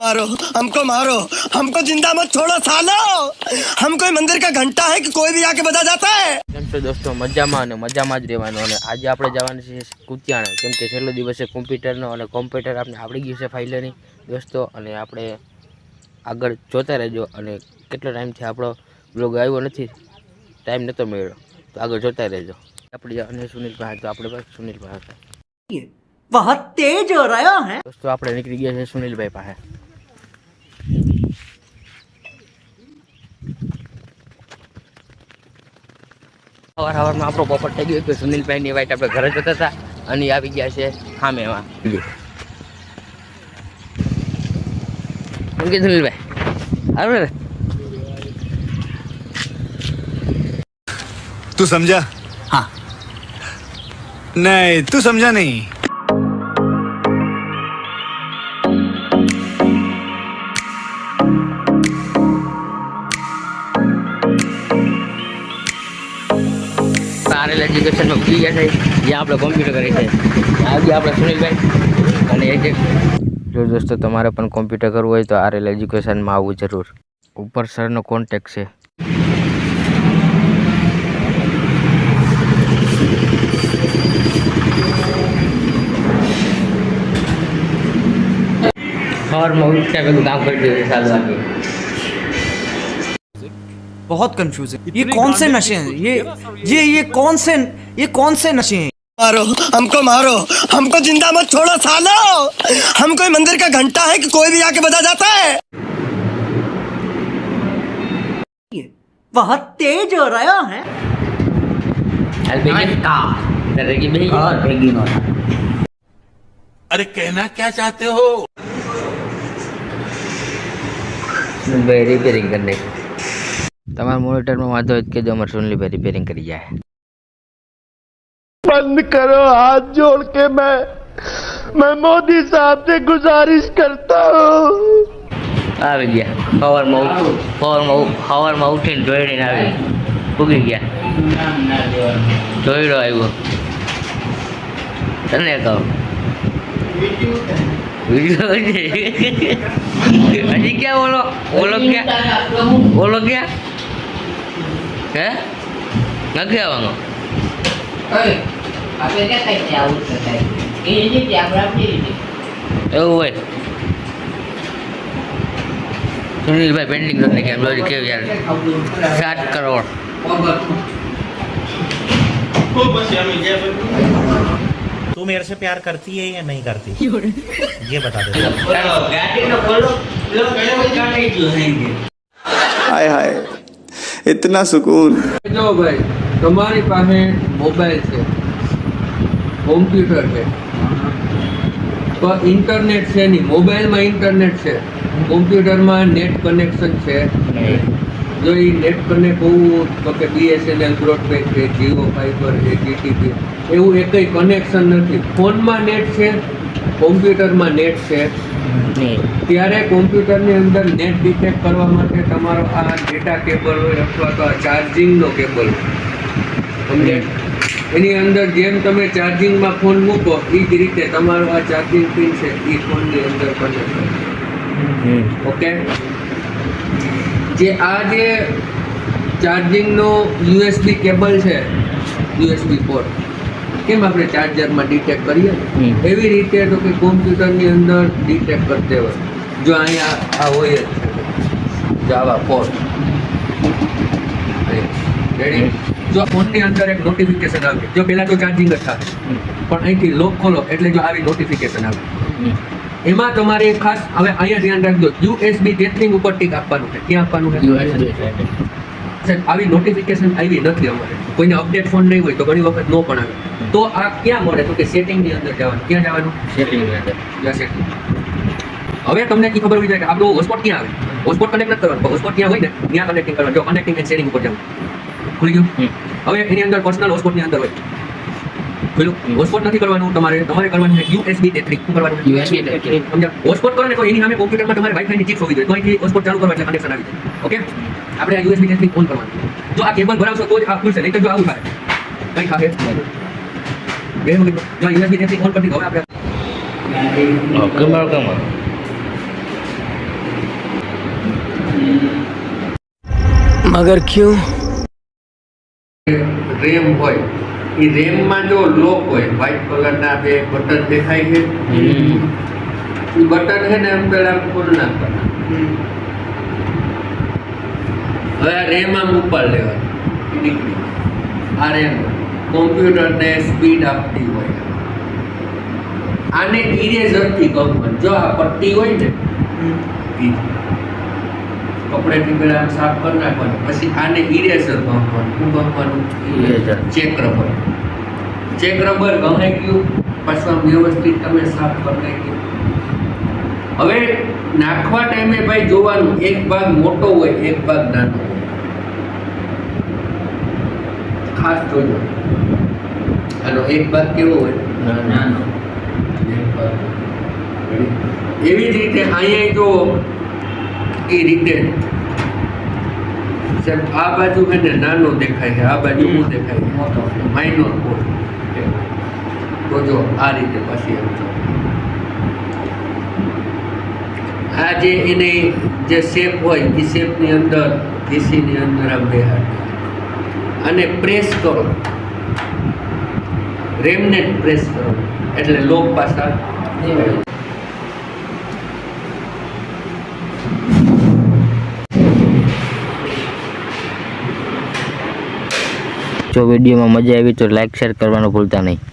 मारो हमको मारो हमको जिंदा मत छोड़ो सालो हम कोई मंदिर का घंटा है कि कोई भी आके बजा जाता है કેમ છો દોસ્તો મજામાં અને મજામાં જ રહેવાનું અને આજે આપણે જવાનું છે કુતિયાણા કેમ કે છેલ્લો દિવસ છે કોમ્પ્યુટરનો અને કોમ્પ્યુટર આપણે આવડી ગયું છે ફાઇલની દોસ્તો અને આપણે આગળ જોતા રહેજો અને કેટલો ટાઈમથી આપણો બ્લોગ આવ્યો નથી ટાઈમ નહોતો મળ્યો તો આગળ જોતા રહેજો આપણે અને સુનિલ ભાઈ તો આપણે પાસે સુનિલ ભાઈ હતા બહુ તેજ હો રહ્યો હે દોસ્તો આપણે નીકળી ગયા છે સુનિલભાઈ પાસે સવાર સવારમાં આપણો બપોર થઈ ગયો કે સુનિલભાઈની વાઈટ આપણે ઘરે જતા હતા અને આવી ગયા છે ખામેમાં ઓકે સુનિલભાઈ હારું ને તું સમજા હા નહીં તું સમજા નહીં આરએલ એજ્યુકેશનમાં ભૂલી ગયા છે જ્યાં આપણે કોમ્પ્યુટર કરી છે. આજે આપણે સુનિલભાઈ અને એક જો દોસ્તો તમારે પણ કોમ્પ્યુટર કરવું હોય તો આરએલ એજ્યુકેશનમાં આવવું જરૂર. ઉપર સરનો કોન્ટેક છે. સવારમાં ઉઠ્યા પેલું કામ કરી દીધું સારું વાગે बहुत कंफ्यूज है ये कौन से नशे हैं? ये ये ये कौन से ये कौन से नशे हैं? मारो हमको मारो। हमको ज़िंदा मत छोड़ो सालो। हम कोई मंदिर का घंटा है कि कोई भी आके बजा जाता है? बहुत तेज हो रहा है। अरे कहना क्या चाहते हो? वेरी वेरी कनेक्ट તમારા મોનિટરમાં વાંધો હોય તો કહેજો અમારે સુનલીભાઈ રિપેરિંગ કરી જાય बंद करो हाथ जोड़ के मैं मैं मोदी साहब से गुजारिश करता हूँ આવી ગયા સવારમાં ઉઠ સવારમાં ઉ- સવારમાં ઉઠીને દોડીને આવી ઉગી ગયા દોડ્યો આવ્યો તને કહું વિડીયો છે. હજી ક્યાં ઓલો ઓલો ક્યાં ઓલો ક્યાં હે નથી આવવાનો એવું હોય સુનિલભાઈ પેન્ટિંગ કરી નાખ્યા બ્લાઉઝ કેવું યાર સાત કરોડ तू मेरे से प्यार करती है या नहीं करती ये बता दे हाय हाय ઇતના સુકૂન જો ભાઈ, તમારી પાસે મોબાઈલ છે કોમ્પ્યુટર છે પણ ઇન્ટરનેટ છે નહીં મોબાઈલમાં ઇન્ટરનેટ છે કોમ્પ્યુટરમાં નેટ કનેક્શન છે. જો એ નેટ કનેક્ટ હોવું, તો કે બીએસએનએલ બ્રોડબેન્ડ છે જીઓ ફાઈબર છે જીટીપી એવું એકય કનેક્શન નથી. ફોનમાં નેટ છે કોમ્પ્યુટરમાં નેટ છે. ત્યારે કોમ્પ્યુટરની અંદર નેટ ડિટેક્ટ કરવા માટે તમારો આ ડેટા કેબલ હોય અથવા તો આ ચાર્જિંગનો કેબલ સમજે એની અંદર જેમ તમે ચાર્જિંગમાં ફોન મૂકો એ જ રીતે તમારો આ ચાર્જિંગ પિન છે એ ફોનની અંદર કનેક્ટ ઓકે? જે આ જે ચાર્જિંગનો યુએસબી કેબલ છે યુએસબી પોર્ટ કેમ આપણે ચાર્જરમાં ડિટેક્ટ કરીએ? એવી રીતે તો કે કોમ્પ્યુટરની અંદર ડિટેક્ટ કરતે હોય. જો અહીંયા આ હોય જ. જાવા પોર્ટ રેડી જો ફોનની અંદર એક નોટિફિકેશન આવે. જો પહેલાં તો ચાર્જિંગ જ થાય પણ અહીંથી લોક ખોલો એટલે જો આવી નોટિફિકેશન આવે. એમાં તમારે ખાસ હવે અહીંયા ધ્યાન રાખજો યુએસબી ટેથિંગ ઉપર ટીક આપવાનું છે. ક્યાં આપવાનું છે? સાહેબ આવી નોટિફિકેશન આવી નથી અમારે. કોઈને અપડેટ ફોન નહીં હોય તો ઘણી વખત નો પણ આવે. તો આ ક્યાં મળે? તો કે સેટિંગની અંદર જવાનું. ક્યાં જવાનું? સેટિંગની અંદર. જ્યાં હવે તમને ઈ ખબર હોય જાય કે આપણો હોટસ્પોટ ક્યાં આવે? હોટસ્પોટ કનેક્ટ નથી કરવાનું. હોટસ્પોટ ક્યાં હોય ને ત્યાં કનેક્ટિંગ કરવાનું. જો કનેક્ટિંગ એન્ડ શેરિંગ ઉપર જવું. ખુલી ગયું. હવે એની અંદર પર્સનલ હોટસ્પોટની અંદર હોય. પેલું હોટસ્પોટ નથી કરવાનું તમારે તમારે કરવાનું છે યુએસબી ટેથ્રી શું કરવાનું USB ટેથ્રી. સમજ્યા હોટસ્પોટ કરો ને તો એની સામે કોમ્પ્યુટરમાં તમારે વાઈફાઈ ની ચિપ હોવી જોઈએ તો અહીંથી હોટસ્પોટ ચાલુ કરવા એટલે કનેક્શન આવી જાય ઓકે આપણે આ યુએસબી ટેથ્રી ઓન કરવાનું જો આ કેબલ ભરાવશો તો જ આ ખુલશે નહીં તો જો આવું થાય કઈ ખાશે બે મિનિટ જો યુએસબી ટેથ્રી ઓન કરી દીધો હવે આપણે કેમેરો કેમેરો मगर क्यों રેમ હોય એ રેમમાં જો લોક હોય વ્હાઇટ કલરના બે બટન દેખાય છે? એ બટન છે ને એમ પેલા ખોલ નાખવાના. હવે આ રેમ આમ ઉપર લેવાની. નીકળી આ રેમ કોમ્પ્યુટરને સ્પીડ આપતી હોય. આને ઇરેઝરથી કંપન જો આ પટ્ટી હોય ને કપડેથી પહેલા આમ સાફ કરી નાખવાનું પછી આને ઇરેઝર ગમવાનું શું ગમવાનું ચેક રબર. ચેક રબર ગમે ગયું પાછું આમ વ્યવસ્થિત તમે સાફ કરી નાખ્યું. હવે નાખવા ટાઈમે ભાઈ જોવાનું એક ભાગ મોટો હોય એક ભાગ નાનો હોય. ખાસ જોજો. આનો એક ભાગ કેવો હોય? નાનો. એવી જ રીતે અહીંયા જો એ રીતે. સાહેબ આ બાજુ છે ને નાનો દેખાય છે આ બાજુ હું દેખાય મોટો માઇનોર કોડ તો જો આ રીતે પછી એમ છો આ જે એની જે શેપ હોય એ શેપની અંદર પીસીની અંદર આમ બેહાડ. અને પ્રેસ કરો. રેમનેટ પ્રેસ કરો. એટલે લોક પાછા જો વિડીયોમાં મજા આવી તો લાઇક શેર કરવાનું ભૂલતા નહીં.